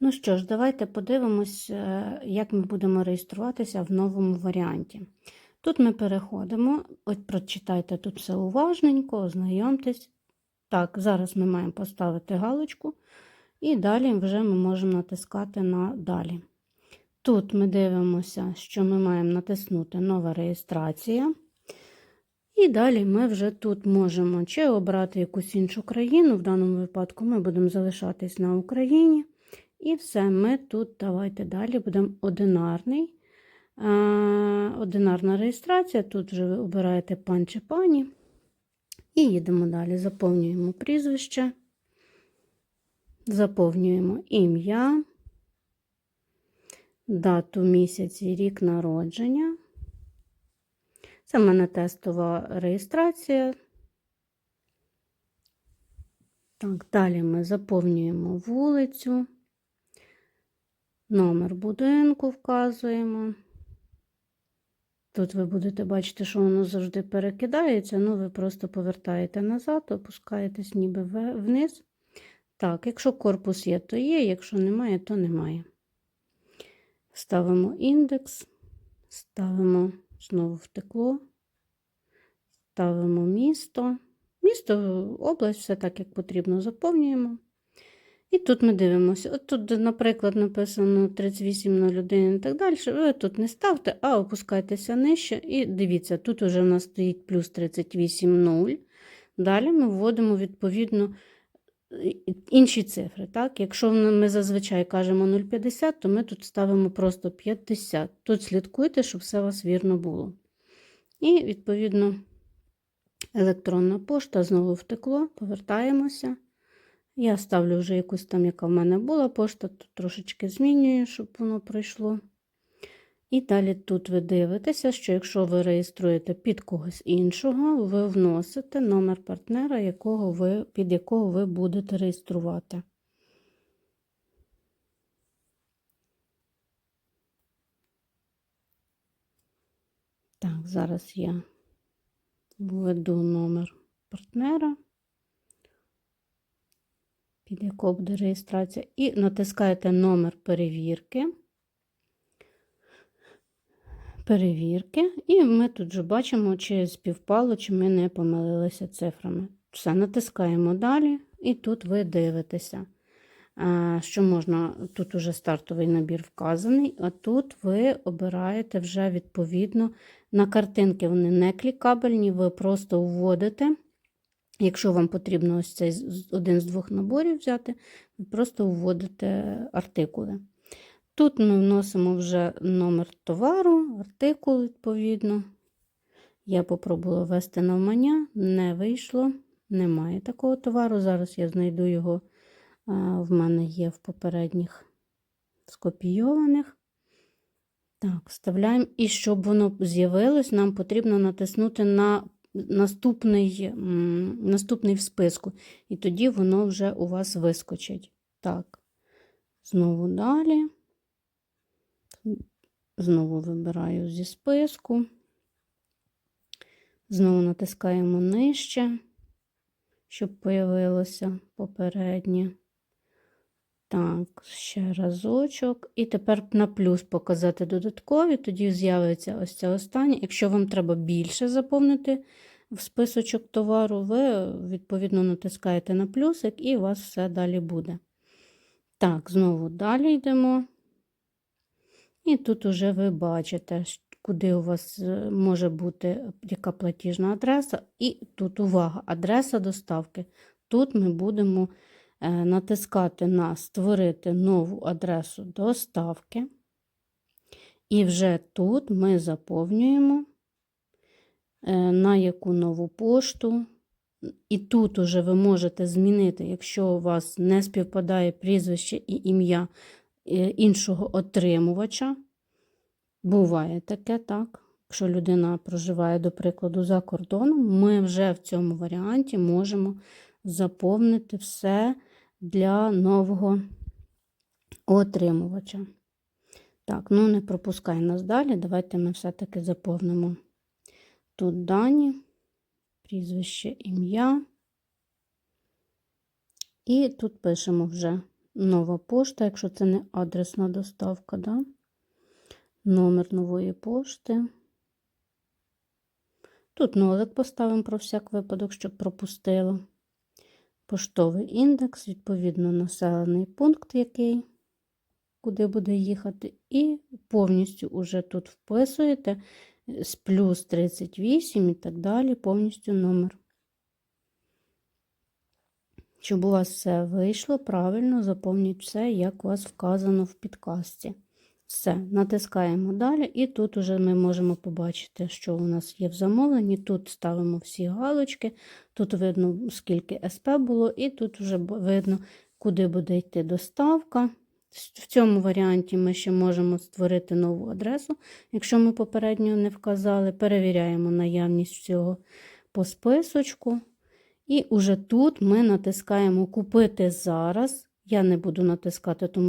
Ну що ж, давайте подивимось, е, як ми будемо реєструватися в новому варіанті. Тут ми переходимо, от прочитайте тут все уважненько, ознайомтесь. Так, зараз ми маємо поставити галочку, і далі вже ми можемо натискати на далі. Тут ми дивимося, що ми маємо натиснути Нова реєстрація. І далі ми вже тут можемо чи обрати якусь іншу країну. В даному випадку ми будемо залишатись на Україні. І все, ми тут, давайте далі будемо одинарний. Одинарна реєстрація. Тут вже ви обираєте пан чи пані. І їдемо далі. Заповнюємо прізвище, заповнюємо ім'я, дату місяць і рік народження. Це в мене тестова реєстрація. Так, далі ми заповнюємо вулицю, номер будинку вказуємо. Тут ви будете бачити, що воно завжди перекидається, ну ви просто повертаєте назад, опускаєтесь ніби вниз. Так, якщо корпус є, то є, якщо немає, то немає. Ставимо індекс, ставимо знову втекло, ставимо місто. Місто, область, все так, як потрібно, заповнюємо. І тут ми дивимося. От тут, наприклад, написано 3801 і так далі. Ви тут не ставте, а опускайтеся нижче. І дивіться, тут вже в нас стоїть плюс 38,0. Далі ми вводимо, відповідно, інші цифри. Так? Якщо ми зазвичай кажемо 0,50, то ми тут ставимо просто 50. Тут слідкуйте, щоб все у вас вірно було. І, відповідно, електронна пошта знову втекло, повертаємося. Я ставлю вже якусь там, яка в мене була пошта, тут трошечки змінюю, щоб воно пройшло. І далі тут ви дивитеся, що якщо ви реєструєте під когось іншого, ви вносите номер партнера, якого ви, під якого ви будете реєструвати. Так, зараз я введу номер партнера під якого буде реєстрація, і натискаєте номер перевірки. Перевірки, і ми тут вже бачимо, чи співпало, чи ми не помилилися цифрами. Все, натискаємо далі, і тут ви дивитеся, що можна, тут уже стартовий набір вказаний, а тут ви обираєте вже відповідно на картинки, вони не клікабельні, ви просто вводите. Якщо вам потрібно ось цей один з двох наборів взяти, ви просто вводите артикули. Тут ми вносимо вже номер товару, артикул, відповідно. Я попробувала ввести навмання, не вийшло, немає такого товару. Зараз я знайду його, в мене є в попередніх скопійованих. Так, вставляємо. І щоб воно з'явилось, нам потрібно натиснути на наступний наступний в списку, і тоді воно вже у вас вискочить. Так, знову далі. Знову вибираю зі списку. Знову натискаємо нижче, щоб появилося попереднє. Так, ще разочок. І тепер на плюс показати додаткові, тоді з'явиться ось ця остання. Якщо вам треба більше заповнити в списочок товару, ви, відповідно, натискаєте на плюсик, і у вас все далі буде. Так, знову далі йдемо. І тут уже ви бачите, куди у вас е, може бути яка платіжна адреса. І тут увага, адреса доставки. Тут ми будемо. Е, натискати на Створити нову адресу доставки. І вже тут ми заповнюємо, на яку нову пошту. І тут уже ви можете змінити, якщо у вас не співпадає прізвище і ім'я е, іншого отримувача. Буває таке, так? Якщо людина проживає, до прикладу, за кордоном, ми вже в цьому варіанті можемо заповнити все для нового отримувача. Так, ну не пропускай нас далі. Давайте ми все-таки заповнимо тут дані, прізвище, ім'я. І тут пишемо вже нова пошта, якщо це не адресна доставка, да? номер нової пошти. Тут нолик поставимо про всяк випадок, щоб пропустила. Поштовий індекс, відповідно, населений пункт, який, куди буде їхати, і повністю уже тут вписуєте з плюс 38 і так далі, повністю номер. Щоб у вас все вийшло правильно, заповніть все, як у вас вказано в підкасті. Все, натискаємо далі, і тут уже ми можемо побачити, що у нас є в замовленні. Тут ставимо всі галочки, тут видно, скільки СП було, і тут вже видно, куди буде йти доставка. В цьому варіанті ми ще можемо створити нову адресу, якщо ми попередньо не вказали. Перевіряємо наявність цього по списочку. І уже тут ми натискаємо Купити зараз. Я не буду натискати, тому